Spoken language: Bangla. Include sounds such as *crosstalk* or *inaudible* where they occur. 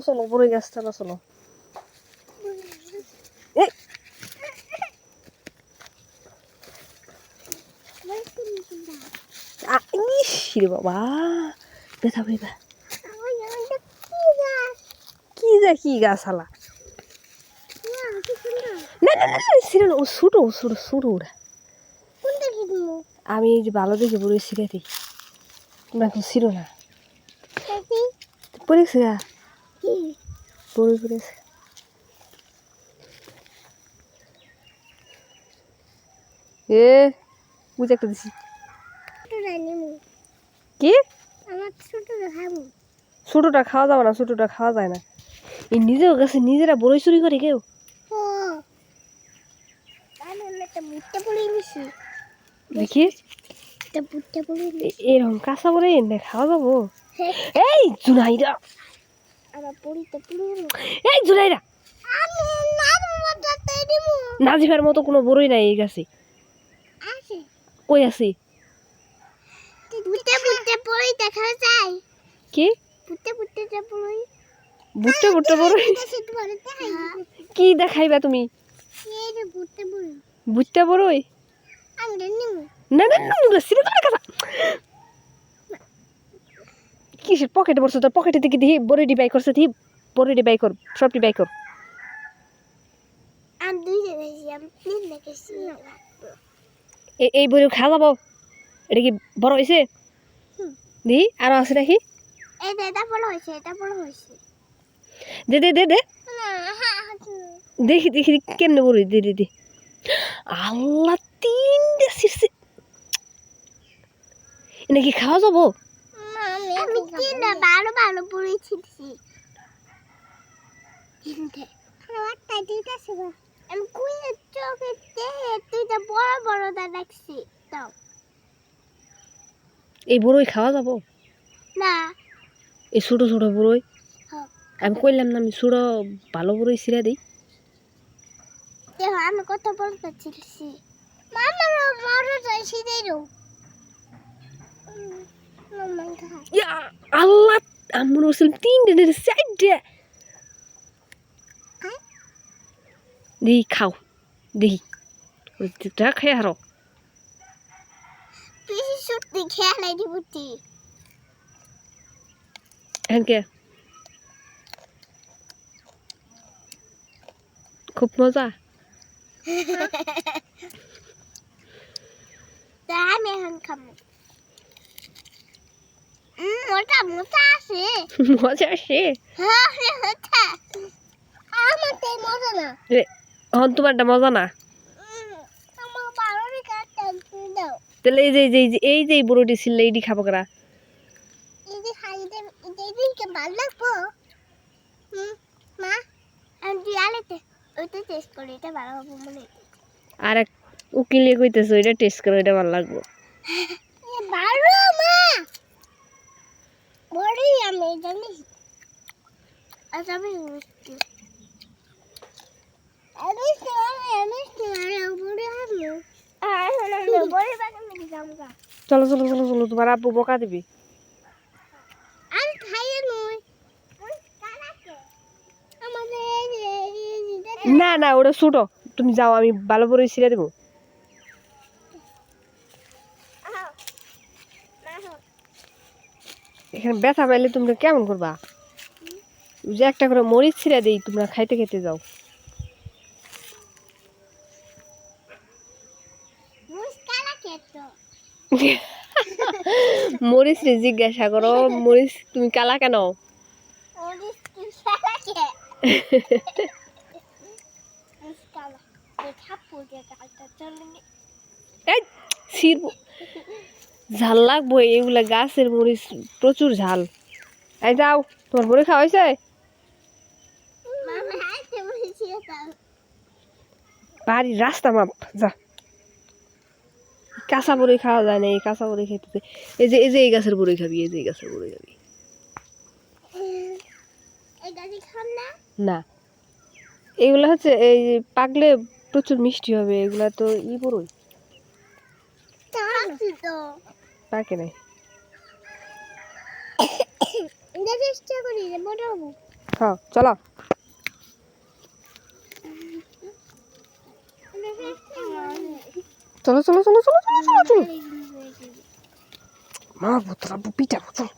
চলো, পড়ে গেছে না চলো। রে বাবা! ব্যথা ব্যথা কি যা, কি গাছ আলা না না না না ও ছোটো ছোটো ছোটো ওরা। আমি এই যে ভালো দেখে বলে ছিঁড়ে দিই তোমরা এখন ছিল না। পড়েছে গা? পড়ে পড়েছে এ বুঝে একটা দিছি। কি? আমার ছোট খাব ছোটোটা খাওয়া যাবে না ছোটোটা খাওয়া যায় না। এই নিজের কাছে নিজেরা বড়ই চুরি করে কেউ। দেখি। এরকম কাঁচা বলে খাওয়া যাব। এই জুনাইরা এই মতাতে দিব। নাজিফের মতো কোনো বড়ই নাই এই গাছে। কই আছি? কি? বুট্টে বুট্টে বড়ই কি দেখাইবা তুমি? বুট্টে বড়ই না। না না না তোমার কাছে কিসের পকেটে পড়ছে? তোর পকেটে থেকে দিহি বড়িটি বাই করছে দিহি বড়িটি বাই কর সবটি বাই কর। দুই এই বড়ি খাওয়া যাব এটা কি বড় হয়েছে দি আরও আছে নাকি দে দে দে দে দেখি দেখি দেখি কেমনে বড়ি দে দে দে। আল্লাহ তিনটে শিরছে এটা কি খাওয়া যাব? আমি তিনটা ভালো ভালো পড়েছি তিনটে। একটা দুইটা ছিল। আমি কুইনের চোখে দেখে দুইটা বড় বড় দা দেখছি। তাও এই বড়ই খাওয়া যাব? না। এই ছোটো ছোটো বড়ই? হ্যাঁ। আমি কইলাম না আমি ছোটো ভালো বড়ই ছিঁড়া দিই। দেখো আমি কত বড় পাচ্ছি মামারও বড় দেরো ইয়া আল্লাহ আমার বলছিলাম তিনটে না চারটে? দেখি খাও দেখি খেয়ালাই দিবতি এনকে খুব মজা আমি এখন খাব উম, ওটা মোটা আছে। *laughs* মজা আসে হ্যাঁ আমার তাই মজা না। এ, এখন তোমারটা মজা না? উম, আমার বারোটি কাটতে দাও। তাহলে এই যে এই যে এই যে এই যে এই বড়টি ছিল এইটি খাব করা? এই যে খাইতে এই দিনকে ভালো লাগবো হুম মা আমি তুই ওইটা টেস্ট করি এটা ভালো হব মনে হয়। আর এক উকিলে কইতেছে ওইটা টেস্ট করে ওইটা ভালো লাগবো *laughs* এ ভালো মা বড়ি আমি জানি। আচ্ছা আমি আমি চলো চলো চলো চলো তোমার আব্বু বকা দিবি। না না ওটা ছোটো তুমি যাও আমি ভালো বড়ই ছিঁড়ে দেবো। এখানে ব্যথা পাইলে তোমরা কেমন করবা? যে একটা করে মরিচ ছিঁড়ে দিই তোমরা খাইতে খেতে যাও। মরিচ রে জিজ্ঞাসা করো মরিচ তুমি কালা কেন? এই ছিড়বো। ঝাল লাগবো এগুলা গাছের মরিচ প্রচুর ঝাল। এই যাও তোমার বড়ি খাওয়া হয়েছে? বাড়ির রাস্তা মাপ যা। কাঁচা বড়ি খাওয়া যায় না এই কাঁচা বড়ি খেতে। এই যে এই যে এই গাছের বড়ি খাবি এই যে এই গাছের বড়ি খাবি। না? এগুলো হচ্ছে এই পাকলে প্রচুর মিষ্টি হবে এগুলা তো ই বড়ই পাকে নাই চেষ্টা করি বড় হব। খাও চলো। চলো চলো চলো চলো চলো চলো চলো মা বুতরা পিটা চলো